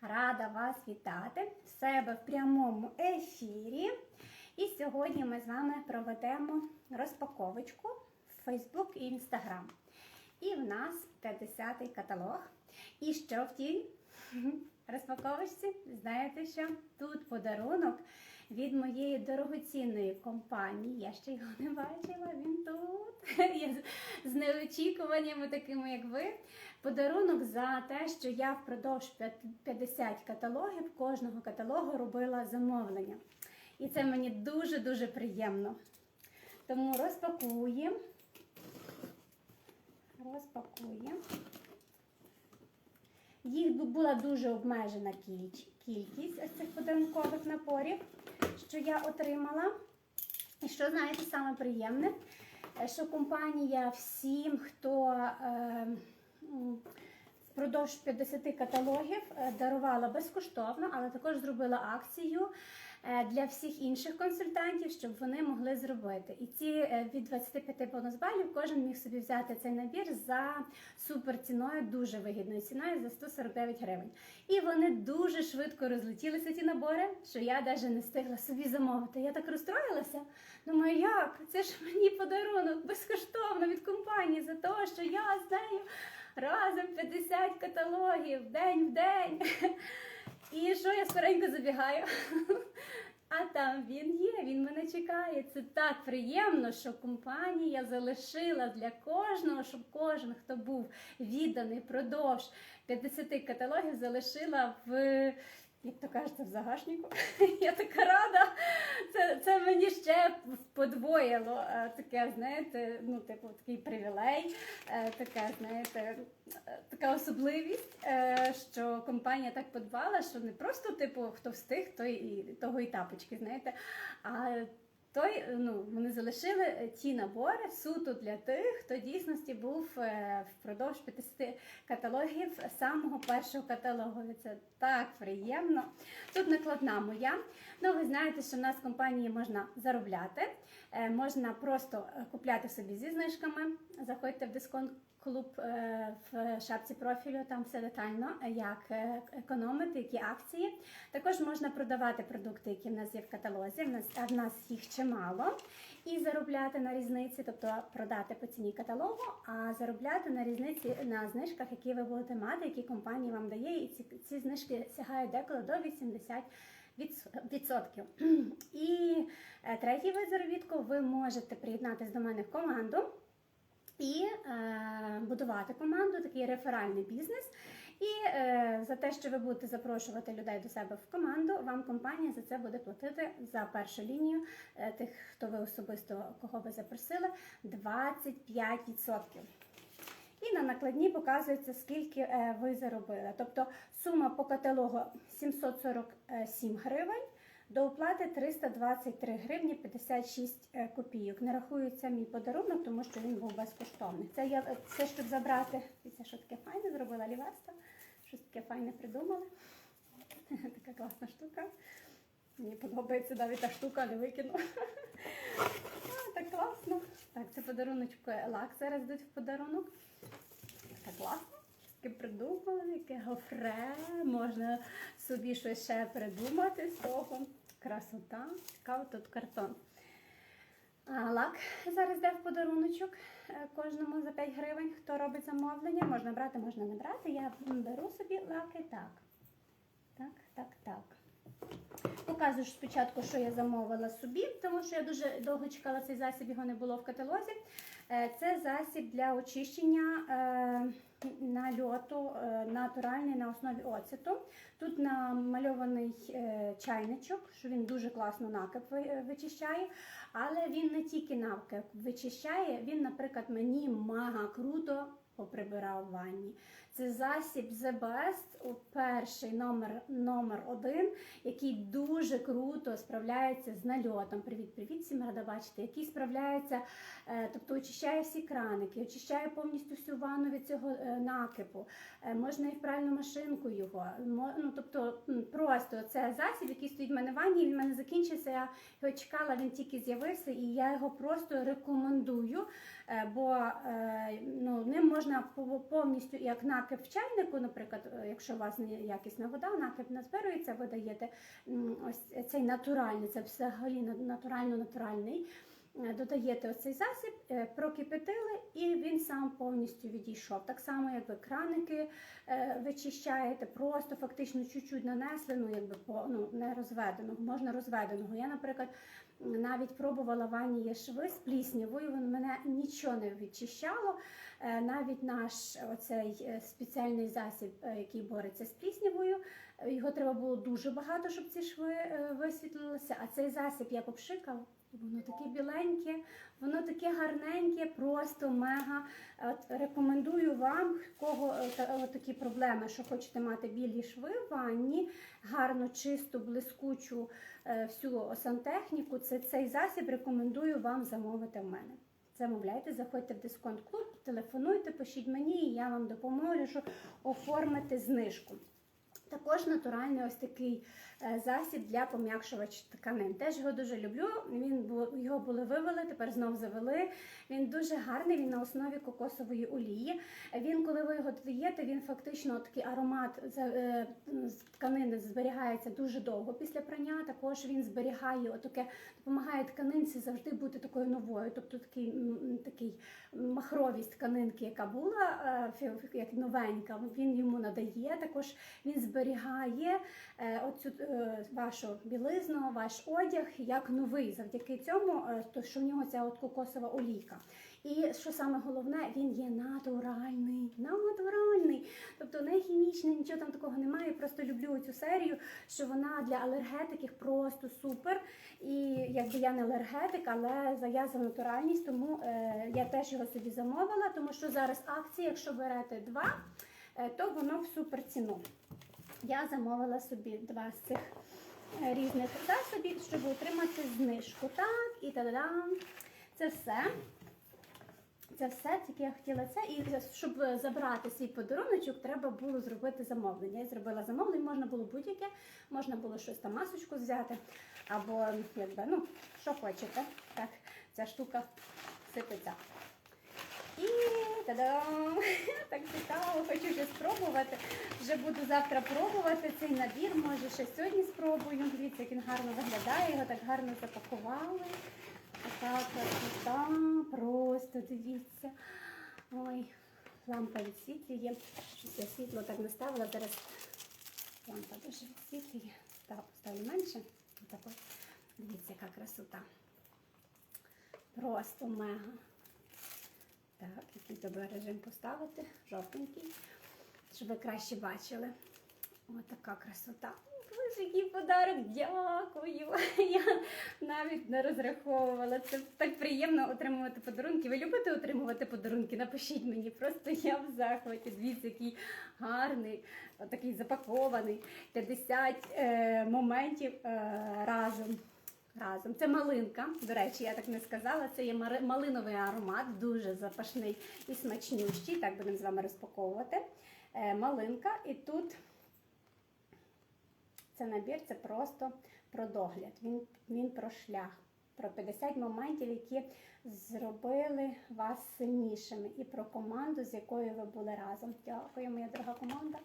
Рада вас вітати в себе в прямому ефірі. І сьогодні ми з вами проведемо розпаковочку в Facebook і Instagram. І в нас 50-й каталог. І що в тій розпаковочці? Знаєте що? Тут подарунок від моєї дорогоцінної компанії. Я ще його не бачила, він тут. Я з- неочікуваннями, такими як ви. Подарунок за те, що я впродовж п'ят- 50 каталогів кожного каталогу робила замовлення. І це мені дуже-дуже приємно. Тому розпакуємо. Розпакуємо. Їх була дуже обмежена кількість ось цих подарункових напорів, що я отримала. І що знаєте, саме приємне, Е, що компанія всім, хто е, впродовж 50 каталогів е, дарувала безкоштовно, але також зробила акцію для всіх інших консультантів, щоб вони могли зробити. І ці е, від 25 бонус балів кожен міг собі взяти цей набір за супер ціною, дуже вигідною ціною за 149 гривень. І вони дуже швидко розлетілися ці набори, що я навіть не встигла собі замовити. Я так розстроїлася. Думаю, як? Це ж мені подарунок безкоштовно від компанії за те, що я з нею разом 50 каталогів день в день. І що я скоренько забігаю? А там він є, він мене чекає. Це так приємно, що компанія залишила для кожного, щоб кожен, хто був відданий продовж 50 каталогів, залишила в. Як то кажеться, в загашнику. Я така рада. Це, це мені ще подвоїло е, таке, знаєте, ну, типу, такий привілей, е, таке, знаєте, е, така особливість, що компанія так подбала, що не просто, типу, хто встиг, той і того і тапочки, знаєте. А той, ну, вони залишили е, ті набори суто для тих, хто дійсності був е, впродовж 50 каталогів самого першого каталогу. Це так приємно. Тут накладна моя. Ну, ви знаєте, що в нас в компанії можна заробляти, е, можна просто е, купляти собі зі знижками. Заходьте в дисконт. Клуб е, в шапці профілю, там все детально, як економити, які акції. Також можна продавати продукти, які в нас є в каталозі. В нас, а в нас їх чимало. І заробляти на різниці, тобто продати по ціні каталогу, а заробляти на різниці на знижках, які ви будете мати, які компанія вам дає. І ці, ці знижки сягають деколи до 80 відс- відсотків. І е, третій вид заробітку ви можете приєднатися до мене в команду і е, будувати команду, такий реферальний бізнес. І е, за те, що ви будете запрошувати людей до себе в команду, вам компанія за це буде платити за першу лінію е, тих, хто ви особисто кого ви запросили, 25%. І на накладні показується, скільки е, ви заробили. Тобто сума по каталогу 747 гривень. До оплати 323 гривні 56 е, копійок. Не рахується мій подарунок, тому що він був безкоштовний. Це я це щоб забрати. Дивіться, що таке файне зробила Лівеста. Щось таке файне придумали. Така класна штука. Мені подобається навіть та штука, не викину. Так класно. Так, це подаруночку лак зараз йдуть в подарунок. Так класно. Таке придумали, яке гофре. Можна собі щось ще придумати з того. Красота. Цікаво, тут картон. А, Лак зараз йде в подаруночок е, кожному за 5 гривень. Хто робить замовлення, можна брати, можна не брати. Я беру собі лаки так. Так, так, так. Показую спочатку, що я замовила собі, тому що я дуже довго чекала цей засіб, його не було в каталозі. Е, Це засіб для очищення е, нальоту е, натуральний на основі оцету. Тут намальований чайничок, що він дуже класно накип вичищає, але він не тільки накип вичищає, він, наприклад, мені мага круто поприбирав в ванні. Це засіб The Best, перший номер, номер один, який дуже круто справляється з нальотом. Привіт, привіт, всім рада бачити, який справляється, е, тобто очищає всі краники, очищає повністю всю ванну від цього е, накипу. Е, можна і в пральну машинку його. Ну, тобто просто це засіб, який стоїть в мене в ванні, він в мене закінчився. Я його чекала, він тільки з'явився, і я його просто рекомендую, бо ну, ним можна повністю як накип накип в чайнику, наприклад, е, якщо у вас якісна вода, накип назбирується, ви даєте ось цей натуральний, це взагалі натурально-натуральний. Е, Додаєте оцей засіб, е, прокипятили, і він сам повністю відійшов. Так само, як ви краники вичищаєте, просто фактично чуть-чуть нанесли, ну якби ну не розведеного, можна розведеного. Я, наприклад, навіть пробувала ванні шви з пліснявою, воно мене нічого не відчищало. Е, Навіть наш оцей е, спеціальний засіб, е, який бореться з пліснявою, його треба було дуже багато, щоб ці шви висвітлилися. А цей засіб я попшикала. Воно таке біленьке, воно таке гарненьке, просто мега. От рекомендую вам, кого е, та- е, такі проблеми, що хочете мати білі шви в ванні, гарно чисту, блискучу е, всю сантехніку. Це цей засіб рекомендую вам замовити в мене. Замовляйте, заходьте в дисконт клуб, телефонуйте, пишіть мені, і я вам допоможу оформити знижку. Також натуральний ось такий е, засіб для пом'якшувач тканин. Теж його дуже люблю. Він його були вивели, тепер знов завели. Він дуже гарний, він на основі кокосової олії. Він, коли ви його додаєте, він фактично такий аромат е, тканини зберігається дуже довго після прання. Також він зберігає отаке, допомагає тканинці завжди бути такою новою, тобто такий, такий махровість тканинки, яка була е, як новенька, він йому надає. Також він зберігає е, оцю е, вашу білизну, ваш одяг як новий, завдяки цьому, е, що в нього ця от кокосова олійка. І що саме головне, він є натуральний, натуральний, тобто не хімічний, нічого там такого немає. Просто люблю цю серію, що вона для алергетиків просто супер. І якби я не алергетик, але я натуральність, тому е, я теж його собі замовила, тому що зараз акція, якщо берете два, е, то воно в супер ціну. Я замовила собі два з цих різних засобів, щоб отримати знижку. Так, і та-дам. Це все. Це все, тільки я хотіла це. І щоб забрати свій подаруночок, треба було зробити замовлення. Я зробила замовлення, можна було будь-яке, можна було щось там масочку взяти, або якби, ну, що хочете. Так, ця штука сипеться. І та-дам! Так цікаво, хочу ще спробувати. Вже буду завтра пробувати цей набір. Може, ще сьогодні спробую. Дивіться, як він гарно виглядає, його так гарно запакували. Така красота, просто дивіться. Ой, лампа відсвітлює. Я світло так наставила. Зараз лампа дуже відсвітлює. Так, поставлю менше. Отак от. Дивіться, яка красота. Просто мега. Так, який тебе режим поставити, жовтенький, щоб ви краще бачили. Ось така красота. Боже, який подарок, дякую. Я навіть не розраховувала. Це так приємно отримувати подарунки. Ви любите отримувати подарунки? Напишіть мені, просто я в захваті. Дивіться, який гарний, такий запакований. 50 е, моментів е, разом. Разом. Це малинка. До речі, я так не сказала. Це є малиновий аромат, дуже запашний і смачнющий. Так будемо з вами розпаковувати. Е, малинка. І тут це набір, це просто про догляд. Він, він про шлях, про 50 моментів, які зробили вас сильнішими, і про команду, з якою ви були разом. Дякую, моя дорога команда.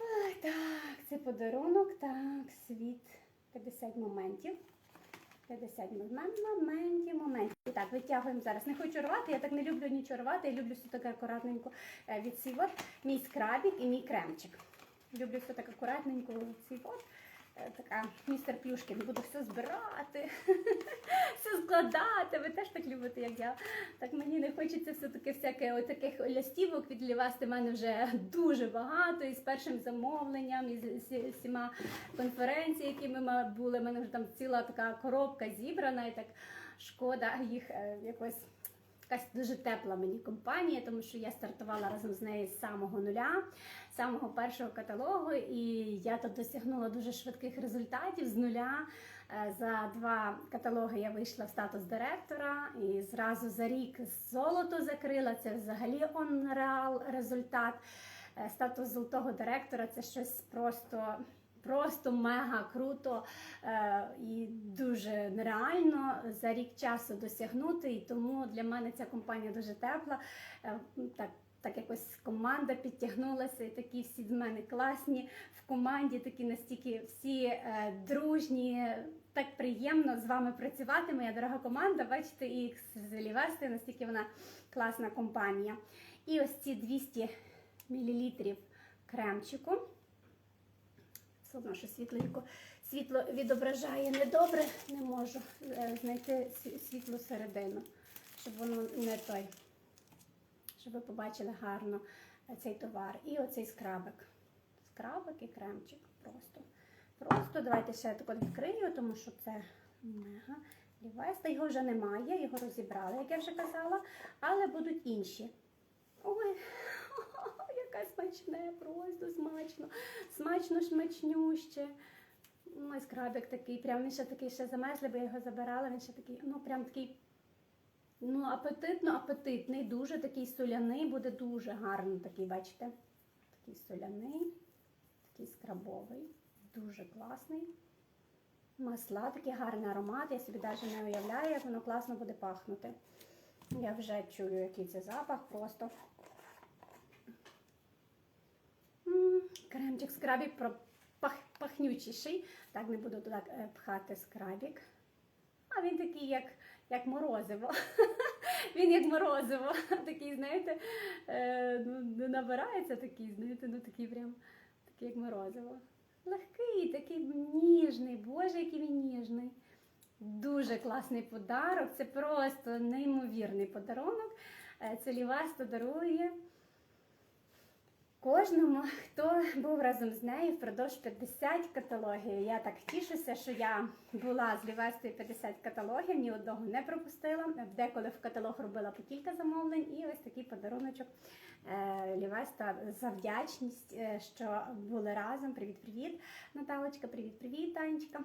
Ай, так, це подарунок, так, світ 50 моментів. 50 моментів, моментів. І так, витягуємо зараз. Не хочу рвати, я так не люблю нічого рвати, я люблю все таке акуратненько е, від цей от. Мій скрабік і мій кремчик. Люблю все так акуратненько відсівати. Така містер Плюшкін, буду все збирати, все складати. Ви теж так любите, як я. Так мені не хочеться все таки всяке от таких лястівок від Лівасти. в мене вже дуже багато. І з першим замовленням, і з всіма конференціями, які ми були. У мене вже там ціла така коробка зібрана, і так шкода їх е, якось. Якась дуже тепла мені компанія, тому що я стартувала разом з нею з самого нуля, з самого першого каталогу, і я тут досягнула дуже швидких результатів з нуля. Е, За два каталоги я вийшла в статус директора і зразу за рік золото закрила. Це взагалі онреал результат. Е, Статус золотого директора це щось просто. Просто мега круто е, і дуже нереально за рік часу досягнути. І тому для мене ця компанія дуже тепла. Е, так, так якось команда підтягнулася, і такі всі з мене класні в команді, такі настільки всі е, дружні. Так приємно з вами працювати, моя дорога команда. Бачите, і з Лівести, настільки вона класна компанія. І ось ці 200 мл кремчику. Все одно, що світло, світло відображає недобре, не можу е, знайти сві- світлу середину, щоб воно не той, щоб ви побачили гарно е, цей товар. І оцей скрабик. Скрабик і кремчик. Просто. Просто давайте ще так відкрию, тому що це мега лівеста. Його вже немає, його розібрали, як я вже казала, але будуть інші. Смачне, просто смачно. Смачно шмачнюще. Ой, скрабик такий, прям він ще такий ще замерзлий, бо я його забирала, він ще такий, ну прям такий, ну, апетитно, апетитний, дуже такий соляний, буде дуже гарно такий, бачите? Такий соляний, такий скрабовий, дуже класний. Масла, такий гарний аромат. Я собі навіть не уявляю, як воно класно буде пахнути. Я вже чую, який це запах просто. Кремчик скрабік пах, пахнючіший. Так, не буду туди е, пхати скрабік. А він такий, як, як морозиво. Він як морозиво. Такий, знаєте, е, ну, набирається такий, знаєте, ну такий прям такий, як морозиво. Легкий, такий ніжний, боже, який він ніжний. Дуже класний подарок. Це просто неймовірний подарунок. Е, Це Ліваста дарує кожному, хто був разом з нею впродовж 50 каталогів. Я так тішуся, що я була з Лівестою 50 каталогів, ні одного не пропустила. Деколи в каталог робила по кілька замовлень, і ось такий подаруночок. Е, Лівеста за вдячність, е, що були разом. Привіт-привіт, Наталочка, привіт-привіт, Танечка.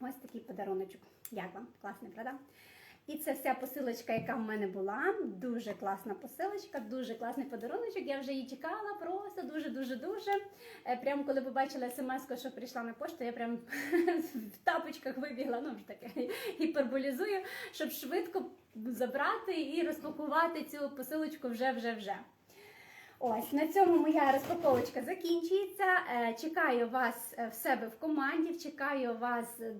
Ось такий подаруночок. Як вам? Класний, правда? І це вся посилочка, яка в мене була. Дуже класна посилочка, дуже класний подаруночок. Я вже її чекала, просто дуже-дуже дуже. Прям коли побачила смс, що прийшла на пошту, я прям в тапочках вибігла, ну вже таке гіперболізую, щоб швидко забрати і розпакувати цю посилочку вже-вже-вже. Ось на цьому моя розпаковочка закінчується. Е, Чекаю вас е, в себе в команді, чекаю вас е,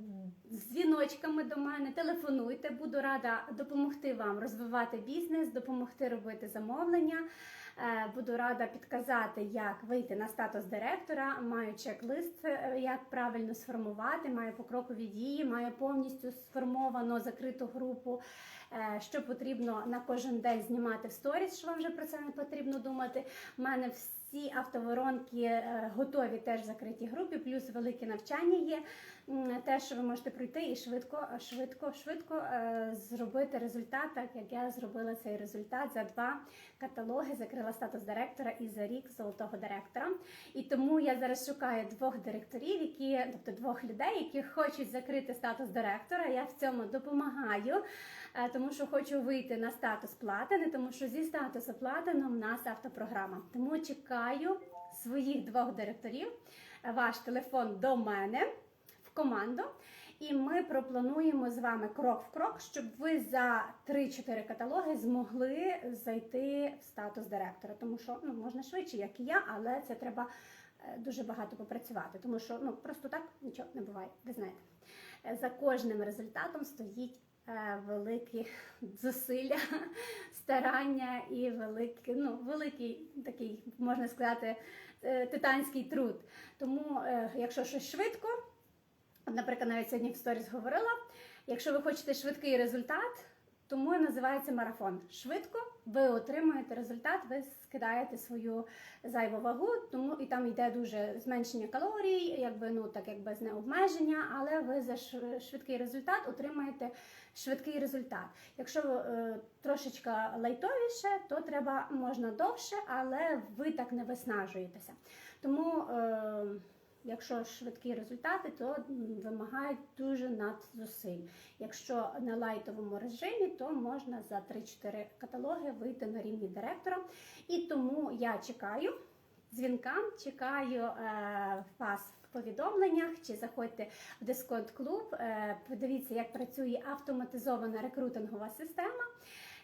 з дзвіночками до мене. Телефонуйте, буду рада допомогти вам розвивати бізнес, допомогти робити замовлення. Е, Буду рада підказати, як вийти на статус директора. Маю чек-лист, е, як правильно сформувати, маю покрокові дії, маю повністю сформовану закриту групу е, що потрібно на кожен день знімати в сторіс, що вам вже про це не потрібно думати. У мене всі автоворонки готові теж в закритій групі, плюс велике навчання є. М, Те, що ви можете пройти і швидко, швидко, швидко е, зробити результат, так як я зробила цей результат за два каталоги, закрила статус директора і за рік золотого директора. І тому я зараз шукаю двох директорів, які, тобто двох людей, які хочуть закрити статус директора. Я в цьому допомагаю, е, тому що хочу вийти на статус платини, тому що зі статусу платину в нас автопрограма. Тому чекаю своїх двох директорів. Ваш телефон до мене команду. І ми проплануємо з вами крок в крок, щоб ви за 3-4 каталоги змогли зайти в статус директора. Тому що ну, можна швидше, як і я, але це треба е, дуже багато попрацювати. Тому що ну, просто так нічого не буває. Ви знаєте, за кожним результатом стоїть е, великі зусилля, старання і великий, ну, великий такий, можна сказати, е, титанський труд. Тому, якщо щось швидко, наприклад, навіть сьогодні в сторіс говорила, якщо ви хочете швидкий результат, тому і називається марафон. Швидко ви отримуєте результат, ви скидаєте свою зайву вагу, тому і там йде дуже зменшення калорій, якби ну так як без необмеження, але ви за швидкий результат отримаєте швидкий результат. Якщо е, трошечка лайтовіше, то треба можна довше, але ви так не виснажуєтеся. Тому. Е, Якщо швидкі результати, то вимагають дуже надзусиль. Якщо на лайтовому режимі, то можна за 3-4 каталоги вийти на рівні директора. І тому я чекаю дзвінка, чекаю е, вас в повідомленнях чи заходьте в дисконт клуб. Е, подивіться, як працює автоматизована рекрутингова система.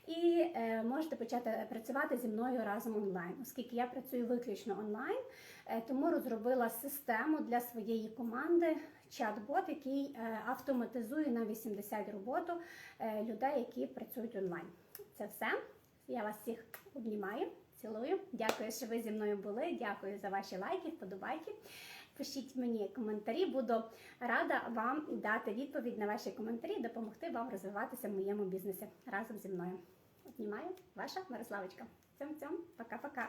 і е, можете почати працювати зі мною разом онлайн, оскільки я працюю виключно онлайн, тому розробила систему для своєї команди. Чат-бот, який е, автоматизує на 80 роботу е, людей, які працюють онлайн. Це все. Я вас всіх обнімаю, цілую. Дякую, що ви зі мною були. Дякую за ваші лайки, вподобайки. Пишіть мені коментарі, буду рада вам дати відповідь на ваші коментарі, допомогти вам розвиватися в моєму бізнесі разом зі мною. Обнімаю, ваша Мирославочка. Цьом-цьом, пока-пока.